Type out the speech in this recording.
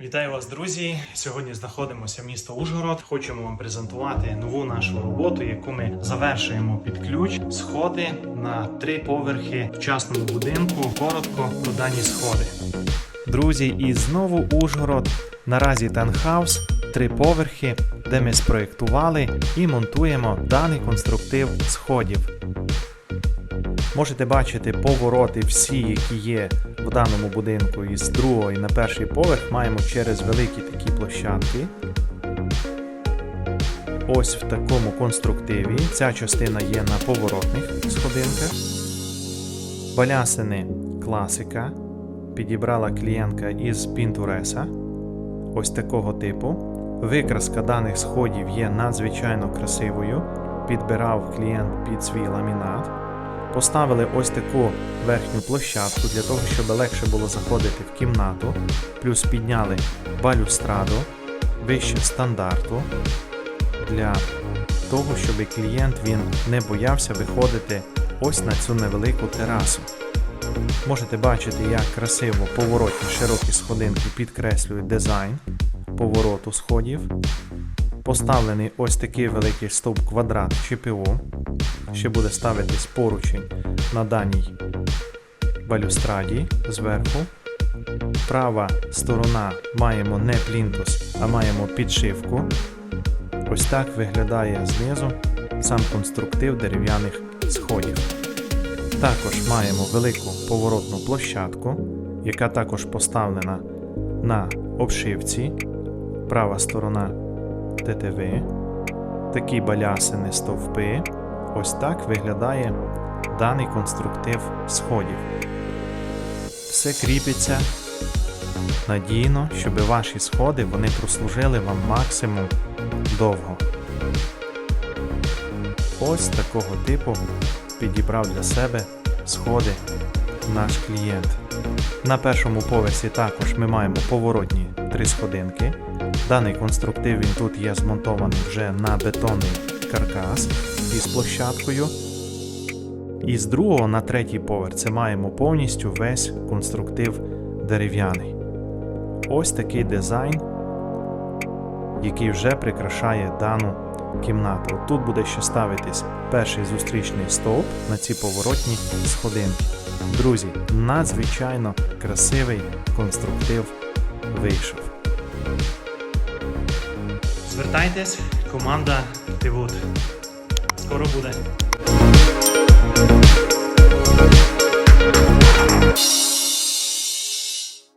Вітаю вас, друзі! Сьогодні знаходимося в місто Ужгород. Хочемо вам презентувати нову нашу роботу, яку ми завершуємо під ключ. Сходи на три поверхи в частному будинку. Коротко про дані сходи. Друзі, і знову Ужгород. Наразі танхаус, три поверхи, де ми спроєктували і монтуємо даний конструктив сходів. Можете бачити повороти всі, які є в даному будинку із другого і на перший поверх маємо через великі такі площадки. Ось в такому конструктиві. Ця частина є на поворотних сходинках. Балясини класика. Підібрала клієнтка із Pinterest. Ось такого типу. Викраска даних сходів є надзвичайно красивою. Підбирав клієнт під свій ламінат. Поставили ось таку верхню площадку для того, щоб легше було заходити в кімнату. Плюс підняли балюстраду вище стандарту для того, щоб клієнт він не боявся виходити ось на цю невелику терасу. Можете бачити, як красиво поворотні широкі сходинки підкреслюють дизайн повороту сходів. Поставлений ось такий великий стовп квадрат ЧПО. Ще буде ставитись поручень на даній балюстраді зверху. Права сторона маємо не плінтус, а маємо підшивку. Ось так виглядає знизу сам конструктив дерев'яних сходів. Також маємо велику поворотну площадку, яка також поставлена на обшивці. Права сторона ТТВ. Такі балясини стовпи. Ось так виглядає даний конструктив сходів. Все кріпиться надійно, щоб ваші сходи вони прослужили вам максимум довго. Ось такого типу підібрав для себе сходи наш клієнт. На першому поверсі також ми маємо поворотні три сходинки. Даний конструктив він тут є змонтований вже на бетонний каркас із площадкою. І з другого на третій поверх маємо повністю весь конструктив дерев'яний. Ось такий дизайн, який вже прикрашає дану кімнату. Тут буде ще ставитись перший зустрічний стовп на ці поворотні сходинки. Друзі, надзвичайно красивий конструктив вийшов. Звертайтесь, команда Тивуд. Скоро буде.